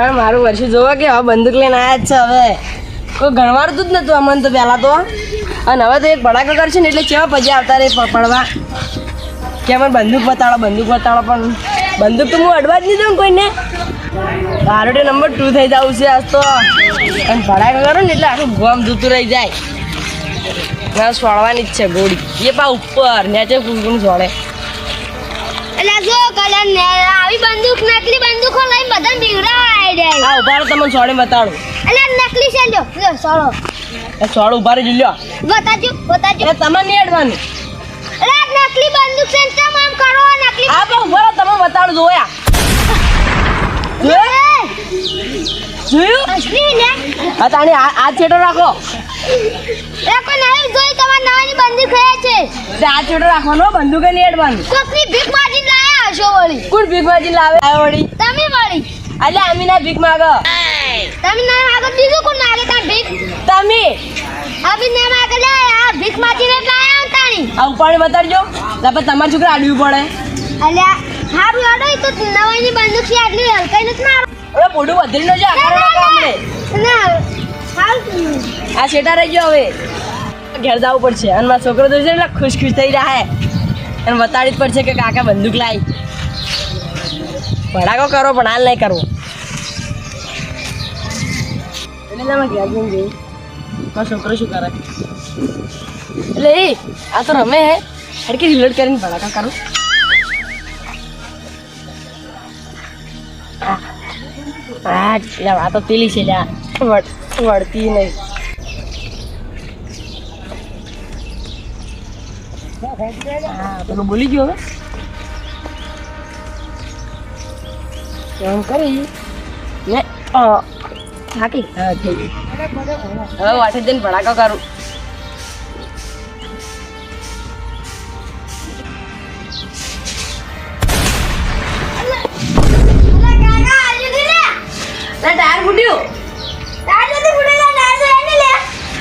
હવે મારું વર્ષે જોવા કે હવે બંદૂક લઈને આવ્યા જ છે હવે. કોઈ ગણવાડતું જ નતું અમને તો પહેલાં તો. અને હવે તો એક ભડાકો કરશે ને એટલે કેવા પછી આવતા રહે પડવા. કે મને બંદૂક બતાડો બંદૂક બતાડો, પણ બંદૂક તો હું અડવા જ નહીં દઉં કોઈને. તો નંબર ટુ થઈ જવું છે આજ તો. અને ભડાકો કરો ને એટલે આખું ગોમ જૂતું રહી જાય. ના, સોળવાની જ છે ગોળી. એ પા ઉપર, નેચે કુંકુમ સોળે. એટલે જો કલર ને આવી બંદૂક નકલી બંદૂકો લઈને બધા બીવડાવાય દે આ ઊભા રહો તમને સોળે બતાડું. એટલે નકલી છે લ્યો લ્યો સોળો એ સોળ ઊભા રહી લ્યો. બતાજો બતાજો એ તમને નહીં અડવાનું. એટલે આ નકલી બંદૂક છે તમ આમ કરો નકલી આ બહુ ઊભા રહો તમે બતાડું જોયા. જોયું? જોયું? અસલી ને હા તાણી આ આ છેટો રાખો. એ કોઈ જોઈ તમાર નવાની બંદૂક હે છે. તે છેટો રાખવાનો બંદૂકે નહીં અડવાનું કોકની ભીખ માજી લાયા હશો વળી. કોણ ભીખ માજી લાવે? આ વળી. તમે વળી. એટલે અમીના ભીખ માગો. તમે ના આગળ બીજું કોણ માગે તાર ભીખ? તમે. અભી ના માગે લે આ ભીખ માજી ને લાયા તાણી આ ઉપાડી બતાડજો. લાપા તમાર છોકરા આડવી પડે. અલ્યા હારું અડો ઈ તો નવાની બંદૂક છે આટલી હલકાઈ નથી મારો હવે પોડું વધેરી નો છે આખા ના હારું આ શેટા રહી ગયો હવે. ઘેર જવું પડશે. અને મારા છોકરો તો છે એટલે ખુશ ખુશ થઈ રહ્યા અને બતાડી જ પડશે કે કાકા બંદૂક લાવી. ભડાકો કરો, પણ હાલ નહીં કરવો. શું કરે? એટલે આ તો રમે હે. હડકી રિલોડ કરીને ભડાકા કરો. આ તો પેલી છે વળતી નહીં. પેલું બોલી ગયો હવે. એમ કરી. ને થાકી હા થઈ ગઈ હવે વાટે જઈને ભડાકો કરું.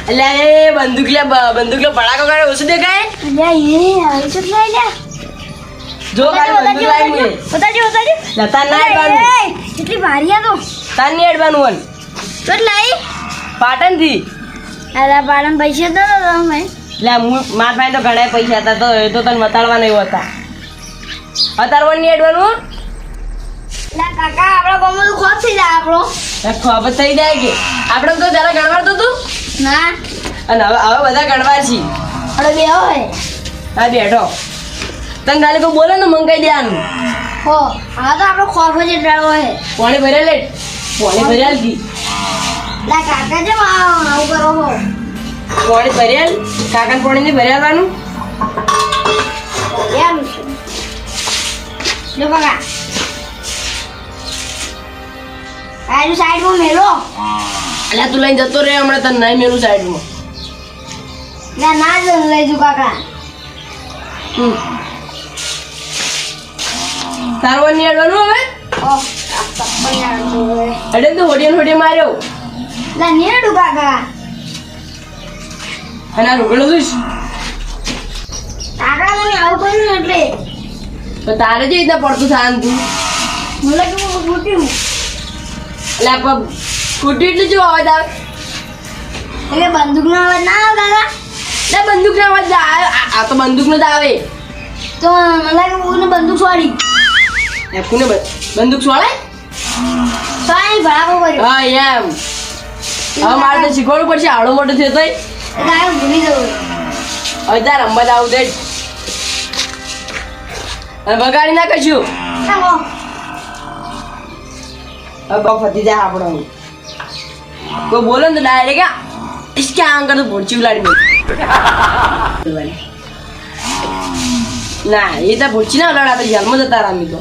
એટલે એ બંદૂક લે બંદૂક લે ભડાકો કરે ઓછું દેખાય? અલ્યા એ આવી તો લે જો કાલે બંદૂક લાવી મને. બતાજો બતાજો લતા ના અડવાનું. કેટલી ભારી આ તો. તાર નહીં અડવાનું વન કેટલા પાટણથી પૈસા તો તમે એટલે મારા પાસે તો ઘણા પૈસા હતા તો એ તો તને બતાડવા નહીં હતા. અતારવા નહીં અડવાનું? કાકા આપણા ગામમાં તો ખોટ થઈ જાય આપણો. એ ખબર થઈ જાય કે. આપણે તો જરા ગણવાડતું હતું ના. અને હવે હવે બધા ગણવા છી. અરે બે હોય. હા બેઠો. તને ખાલી કોઈ બોલે ને મંગાઈ દેવાનું. હો આ તો આપણો ખોફો જ ડરાવો હે પાણી ભર્યા લે. પાણી ભર્યા લી લા કાકા જે આવું આવું કરો હો. પાણી ભર્યા કાકાને પાણી નહીં ભર્યાવાનું એમ છે. જો કાકા. આનું સાઈડમાં મેલો. એટલે તું લઈને જતો રહે હમણાં તને નહીં મેલું સાઈડમાં. ના ના જ લઈ જુ કાકા. તારવા નહીં અડવાનું હવે અડે તો હોડીએ હોડીએ માર્યો. ના નેડું કાકા. અને આ રોકેલો જોઈશ? કાકા તમે આવું કર્યું ને એટલે. તો તારે જે રીતના પડતું થાય તું? મને કેવું હું એટલે આ ફૂટ્યું એટલે જો અવાજ આવે? એટલે બંદૂક નો અવાજ ના આવે કાકા ના બંદૂકનો અવાજ આવે. આ તો બંદૂકનો જ આવે. તો મને લાગે કોઈને બંદૂક છોડી. એ કોને બંદૂક છોડે સાઈ ભરાવો કર્યો. હા એમ. હવે મારે તો શીખવાડવું પડશે આડો મોટો થયો તોય. એટલે આ ભૂલી જવું. હવે તાર જ આવું દે અને બગાડી ના કશું? હવે બહુ ફતી જાય આપણો. કોઈ બોલે ને તો ડાયરેક્ટ ઇસકે આંગર તો ભોડચી ઉલાડી દે ના એ તો ભોડચી ના ઉલાડા તો જેલમાં જતા રામી તો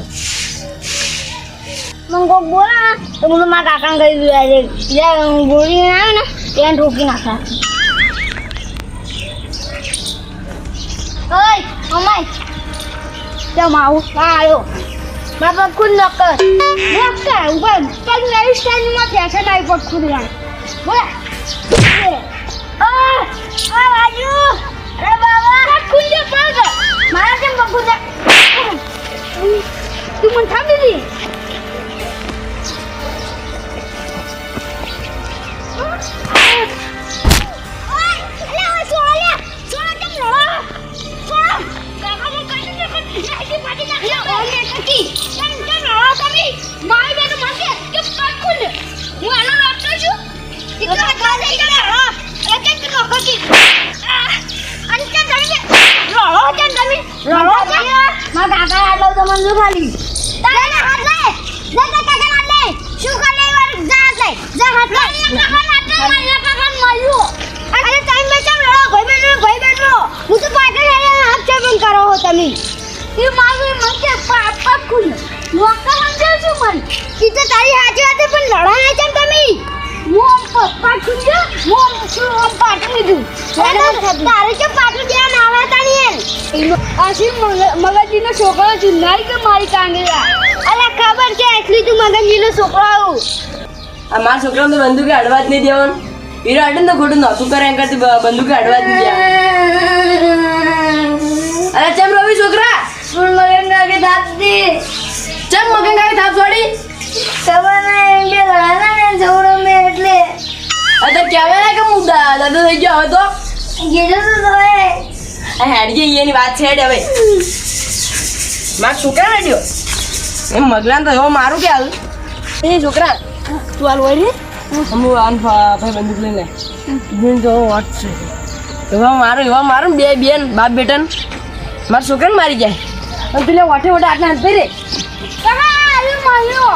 મને કોક બોલે ને તો હું મારા કાકાને કહી દઉં આજે જ્યાં ગોળી આવે ને ત્યાં ઠોકી નાખા ઓય અમાય ત્યાં માવું આવ્યો બાપા ખુદ નોકર નોકર ઉપર પણ નવી સ્ટાઇલમાં ફેશન આવી પડ ખુદ વાર બોલા. આ બાજુ અરે બાબા. ખુદ પગ મારા કેમ બગુ તું મને થાપ દીધી Oh ને કટી તન તન આ તમે મારી બેન મને કે પાકું હું આનો ડોક્ટર છું કેટલા કાલે તમે હા કરો તમે એ પાપ નોકર સમજાવ છું મન ઈ તો તારી હાજી વાત છે, પણ લડાય કેમ તમે? હું પપ્પા ખુંજો હું? શું આમ પાટું લીધું? તારે કે પાટું ધ્યાન આવે તાણી એમ? આશી મગજીનો છોકરો ચુનારી કે મારી કાંગેલા અલા ખબર છે એટલી તું મગજીનો છોકરો આવું. આ મારા છોકરાને તો બંદૂકે અડવા જ નહીં દેવાનું. હીરો અડે ને તો ખોટું નહોતું કરે એમ કરતી બંદૂકે અડવા જ નહીં અરે ચમ રવિ છોકરા? સુન મગન કે થાપતી ચમ મગન કાંઈ થાપ છોડી? ખબર નહીં કે લડાના ને છોકરો મે એટલે. અત્યારે કહેવાય ને કે હું દાદા થઈ ગયો હવે તો. ગેજો તો તમે આ હેડજે એની વાત છે હેડ હવે. મારા છોકરા હેડ્યો? એમ મગલાન તો એવો મારું કે હાલ. એ છોકરા તું હાલ હોય ને હું આન ભાઈ બંદૂક લઈને જોઈને તો વાત છે. એવા મારું એવા મારું બે બેન બાપ બેટન. મારા છોકરાને મારી જાય. અને તું વાટે વાટે આટલા હાથ રે આવ્યું મળ્યો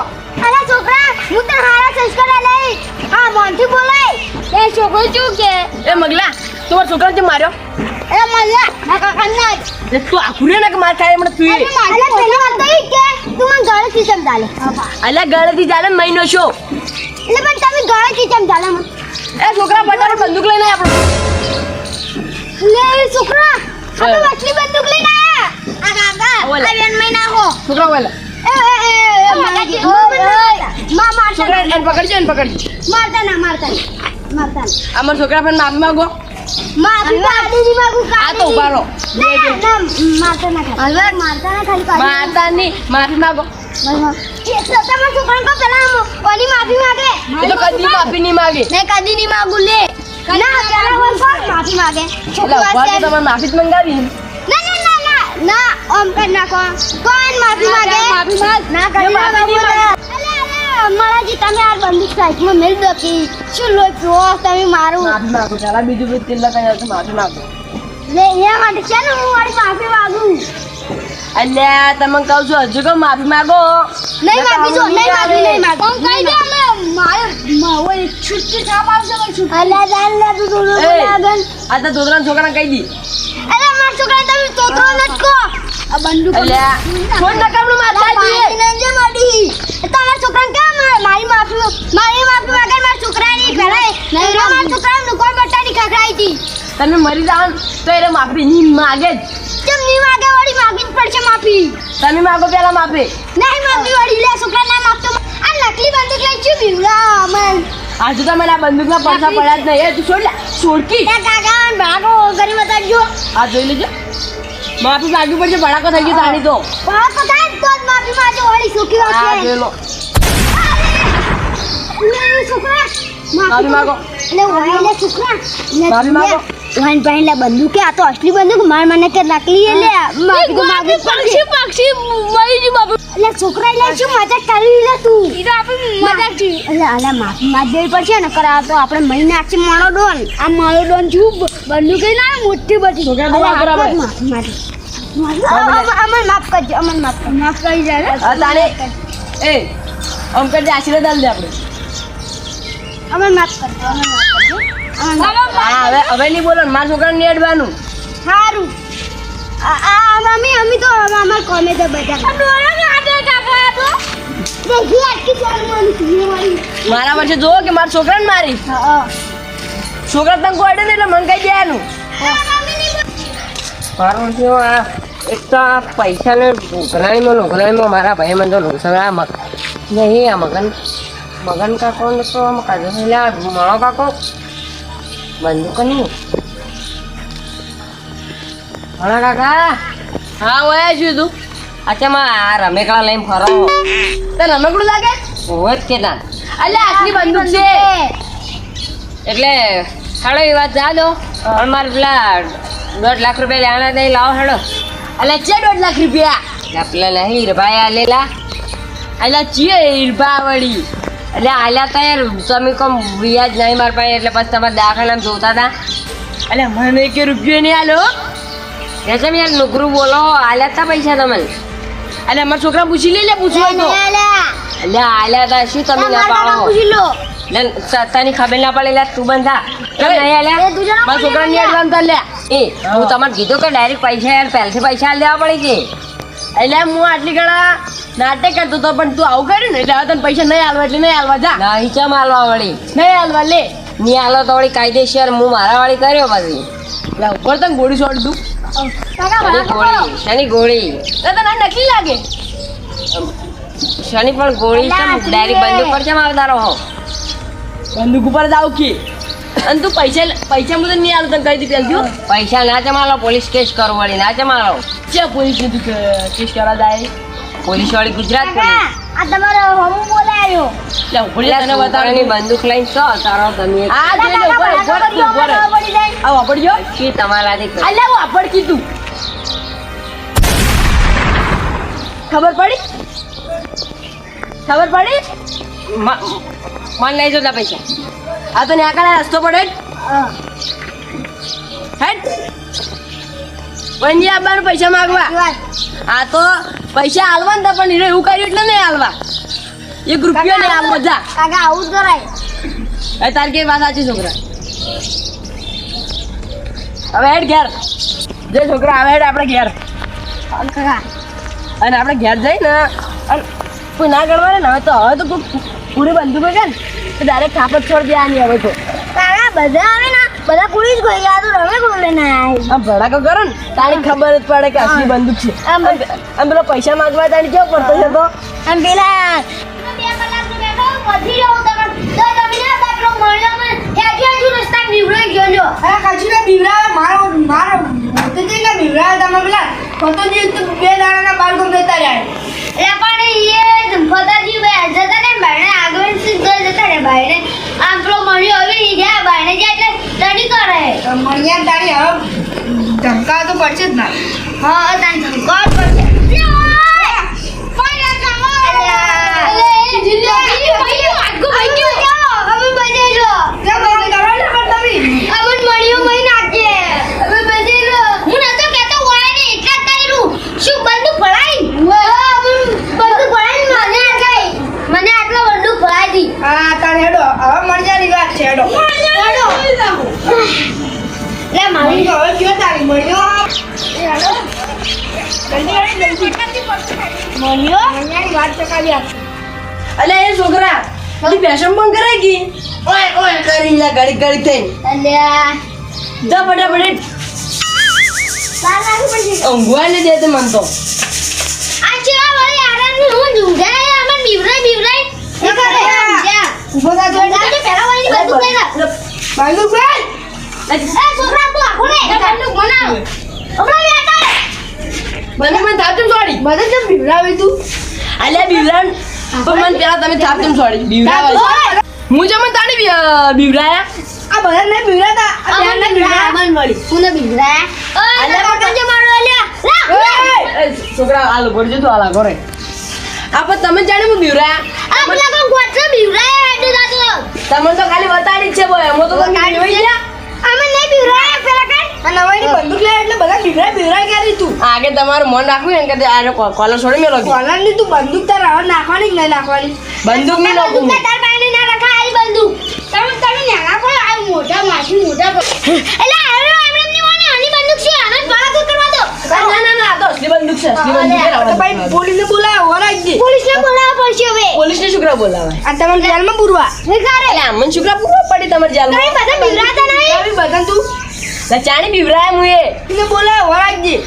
અરે છોકરા હું તો હારા સંસ્કાર લઈ. આ મોનથી બોલાય. એ છોકરો શું કે? એ મગલા તું મારા છોકરાને કેમ માર્યો? એ મળ્યા ના જ તું આખું ને કે માર ખાય હમણાં તું અરે પેલી વાત તો કે તું મને ગળે સમજાલે અલ્યા ગળેથી ચાલે મહિનો છો. એટલે પણ તમે ગળે થી સમજાલે એ છોકરા ફટાફટ બંદૂક લઈને આપણો. લે છોકરા આ તો બંદૂક લઈને આ કાકા ઓલે. બેન મહિના હો. છોકરા બોલા એ એ એ માં મારતા છોકરા એને પકડજો એને પકડજો મારતા ના મારતા મારતા ના છોકરા પર માફી માંગો. માફી કાઢી માંગુ આ તો ઊભા રહો. બે બે. ના મારતા ના હવે મારતા ના ખાલી મારતા નહીં માફી માંગો. તમારા છોકરાને કહો પેલા કોની માફી માંગે. એ તો કદી માફી નહીં માંગે. મેં કદી નહીં માંગુ લે. ના પેલા માફી માંગે? છોકરી તમારે માફી જ મંગાવી ના ઓમ કર નાખો. કોણ માફી માંગે? માફી માંગ. ના કરી માફી માંગે. મારાજી તમે આ બંદૂક સાઈડમાં મેલ દો કે શું લો પીવો તમે મારું. માફી માંગો ચાલા બીજું બધું તેલ લગાવી આવશે માફી માંગો. લે એ માટે છે ને હું મારી માફી માંગુ? અલ્યા તમે કહું છું હજુ કહું માફી માગો. નહીં માફી જો નહીં માફી નહીં માગો કોણ કહી દે અમે મારે ઓય છૂટકી થાપ આવશે ભાઈ છૂટકી. અલ્યા જાન લે તું થોડું લાગન આ તો દોતરાના છોકરાને કહી દી. અરે મારા છોકરા તમે તોતરો નત કો આ બંદૂક અલ્યા છોડ નકામનું મારતા જઈએ નંજે મડી તમારા છોકરાને કે મારી માફી મારી માફી માગે મારા છોકરાની પહેલા નહીં મારા છોકરાને દુકાન બટાની ખખડાઈ હતી? તમે મરી જાવ તો એને માફી નહીં માગે જ. નહીં માગે વળી માગી જ પડશે માફી. તમે માગો પેલા માફી. નહીં માફી વળી લે છોકરા ના માગતો આ નકલી બંદૂક લઈ છું બીવડા અમન આજુ મને આ બંદૂકના પડસા પડ્યા જ નહીં. તું છોડ લે. છોડકી કાકા ભાગો કરી બતાડજો આ જોઈ લેજો. માફી માગવી પડશે ભડાકો થઈ ગયો તાણી તો. ભડાકો થાય ને તો જ માફી માંગે વળી સુખી વાત આ છે જોઈ લો. માફી માંગો. લે વાઈ લે સુખરા માફી માંગો. વાઈન પાઈન લે બંદૂક આ તો અસલી બંદૂક માર મને કે નકલી એ લે માગી પક્ષી પક્ષી મરી જી બાબુ લે છોકરા લે શું મજાક કરી લે તું? ઈ તો આપણે મજાક જી એટલે અલે માફી માંગવી પડશે ને કરા તો આપણે મહિને આખી માળો ડોન. આ માળો ડોન છું બંદૂક ના મોટી બધી. છોકરા વાપર માફી માંગી અમન માફ કરજો અમન માફ માફ કરી જાય તાણે એ આમ કરી આશીર્વાદ આલ દે આપણે. અમન માફ કરજો અમન માફ કરજો હા હવે હવે નહીં બોલો મારા છોકરાને અડવાનું. સારું આ મમ્મી અમે તો અમાર કોમે તો બધા. ડોળો કાઢે કાકા તો? દેખી આટકી ચાલ મારી વર્ષે જોવો કે મારા છોકરાને મારી. છોકરા તને કોઈ અડે એટલે મને કહી દેવાનું. મારું આ? એક તો આ પૈસાને ઘરાણીમાં લોઘરાણીમાં મારા ભાઈ મને તો લોસા આ મગ નહીં આ મગન મગન કાકો તો કાઢો એટલે આ મારો કાકો. બંધ નહીં હા કાકા. હા ઓયા છું તું. અચ્છા માં આ રમેકડા લઈને ફરો? તો રમેકડું લાગે? હોય જ કે ના. અલ્યા આટલી બંદૂક છે. એટલે હેડો એ વાત જા દો. પણ મારે પેલા દોઢ લાખ રૂપિયા લેવાના નહીં લાવો હાડો એટલે છે દોઢ લાખ રૂપિયા? એટલે પેલા નહીં હીરભાઈ લેલા. એટલે ચીએ હીરભા વળી? એટલે આલ્યા તા યાર તમે કોમ વ્યાજ નહીં માર પાસે એટલે પછી તમારે દાખલા જોતા હતા. એટલે મને કે રૂપિયો નહીં આલો એ છે યાર નુકરું બોલો આલ્યા તા પૈસા તમે એટલે અમારા છોકરા પૂછી લે લે પૂછવું તો. એટલે આલ્યા તા શું તમે ના પાડો? લે. સત્તાની ખબર ના પડે એટલે તું બંધા કેમ નહીં આલ્યા. મારા છોકરા ની એડવાન્સ લે. એ હું. તમારે કીધું કે ડાયરેક્ટ પૈસા યાર પહેલથી પૈસા લેવા પડે કે? એટલે હું આટલી ઘણા નાટક કરતો હતો પણ તું આવું કર્યું ને એટલે હવે તને પૈસા નહીં આલવા એટલે નહીં આલવા જા. નહીં ચમ આલવા વળી? નહીં આલવા લે. ની આલો તો વળી કાયદેસર હું મારા વાળી કર્યો પછી. એટલે ઉપર તને ગોળી છોડ દઉં. શની ગોળી? શની ગોળી? તને નકલી લાગે. શની પણ ગોળી? ડાયરેક્ટ બંદૂક પર ચમ આવતા રહો? બંદૂક ઉપર જ આવું કે? અને તું પૈસા પૈસા મુજબ નહીં આવતો તને કહી દીધી પૈસા ના ચમાલો પોલીસ કેસ કરો વળી ના ચમાલો ચે પોલીસ કીધું કે કેસ કરા જાય પોલીસ વાળી ગુજરાત પોલીસ. આ તમારો હમુ બોલાયો. લે ઉપર તને છોકરાની બતાવું બંદૂક લઈને છો? તારો તમે આ જે ઉપર ઉપર ઉપર આ વાપરજો શી તમારાથી કરું? અલ્યા વાપર કીધું. ખબર પડી? ખબર પડી? મન મને લઈ જતા પૈસા. આ તો ને આકડા રસ્તો પડે. હેડ. વંજી પૈસા માંગવા. આ તો પૈસા આલવા ને પણ હીરો એવું કર્યું એટલે નહીં આલવા. એક રૂપિયો નહીં આલ મજા કાકા આવું કરાય. એ તાર કે વાત સાચી છોકરા? હવે હેડ ઘેર. જે છોકરા આવે હેડ આપણે ઘેર. કાકા. અને આપણે ઘેર જઈને અને કોઈ ના ગણવા ને હવે તો હવે તો કોઈ પૂરી બંધુ હોય ને ડાયરેક્ટ થાપત છોડ દેવાની હવે તો. કાકા બધા આવે ને બધા પોલીસ ગઈ ગયા તો રમે કોણ લઈને આવ્યા આમ ભડાકો કરો ને તારી ખબર જ પડે કે અસલી બંદૂક છે. આમ પેલો પૈસા માંગવા તારી કેવો પડતો છે તો? આમ પેલા જો. ફતોજી તો બે દાડાના બાળકો બેતા એ પણ એ ફતાજી બે જતા ને ભાઈ આગળ જતા ને બાયણે પેલો મળ્યો હવે ઈજા ગયા બાયણે જાય એટલે સ્ટડી કરે મળ્યા તારી હવે ધમકાવ તો પડશે જ ના હા તાન ધમકાવ પડશે કેમ મણિયાની વાત ચકાવી અલે એ છોકરા તું બેસમ પણ કરે કી ઓય ઓય. કરી લે ઘડી ઘડી થઈને. અલ્યા. જા ફટાફટ. લાખ ઊંઘવા ને દે તે મન તો. આ ચેવા વળી આરામ હું ઝુંઝાય અમન બીવરાય બીવરાય કરે ઊભો થા જો પેલા વાળી બધું લઈ લે બંદૂક બેન એ છોકરા તું આખો રે બંદૂક બનાવ. હમણાં બેટા મને મને થાતું છોડી બધે કેમ બીવડાવે તું? અલ્યા બીવરાન પણ મને પેલા તમે થાપ તેમ છોડી? બીવરાવા હું જમ તાણી બી- બીવરાયા? આ બધા ને બીવડાતા આ બેન ને બીવડાવે મન મળી. કોને બીવરાય. ઓય અલ્યા, અલ્યા પકડજે મારો અલ્યા. છોકરા હાલ ભરજો તું હાલ કરે આ પણ તમે જાણે હું બીવરાયા? આ પેલા કોણ ગોઠવે બીવરાય હેડે દાદો તમને તો ખાલી બતાડી જ છે બોય. એમાં તો તમે જોઈ ગયા. અમે નહીં બીવરાય પેલા કઈ નવાઈની બંદૂક લે એટલે બધા બીવડાય બીવડાય ક્યારે તું. આગે તમારું મન રાખવું ને કે આ કોલર છોડી મેલો કોલરની તું બંદૂક તાર હવે નાખવાની કે નહીં નાખવાની? બંદૂકની નાખું. તાર પાસે ના રખા આઈ બંદૂક. તમે તમે નાના કોઈ આ મોટા માછી મોટા એટલે આરો એમણે ની મને આની બંદૂક છે આને પાક કરવા દો. ના ના ના તો અસલી બંદૂક છે અસલી બંદૂક તો ભાઈ પોલીસને બોલાવો વરાજી પોલીસને બોલાવવા પડશે હવે. પોલીસ ને શુક્ર બોલાવે આ તમારે જેલમાં પૂરવા. એટલે આમન શુક્ર પૂરો પડી તમારે બધા નહીં? બધા તું લે ચાણી બીવરાય હું એ એને બોલાવો વરાજી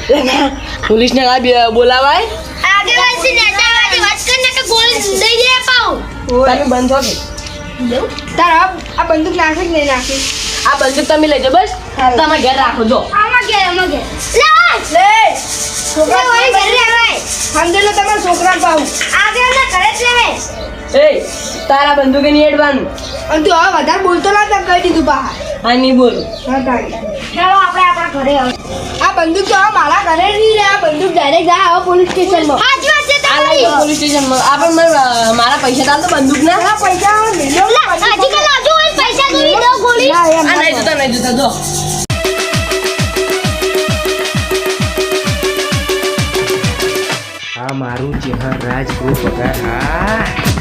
પોલીસ ને આ બી- બોલાવાય. આગળ વાંચી નેતા વાળી વાત કરીને કે ગોળી દઈ દે પાઉ. તમે બંધ કે તાર આ બંદૂક નાખે નહીં નાખી? આ બંદૂક તમે લેજો બસ. તમારા તમે ઘેર રાખો જો. આમાં ઘેર આમાં ઘેર. લે લે. છોકરા વાળી ઘરે લેવાય સમજેલો તમારા છોકરા પાઉ આગળ ના ઘરે જ એ તારા બંદૂકે નહીં એડવાનું. અને તું હવે વધારે બોલતો ના તો કહી દીધું બહાર. હા નહીં બોલ. હા તારી. ચાલો આપણે આપણા ઘરે આ બંદૂક તો મારા ઘરે નહીં આ બંદૂક ડાયરેક્ટ જાય આવો પોલીસ સ્ટેશનમાં હાજી મારા પૈસા દાલ તો બંદૂક ના પૈસા લે મારું ચેહરા રાજ પગાર હા.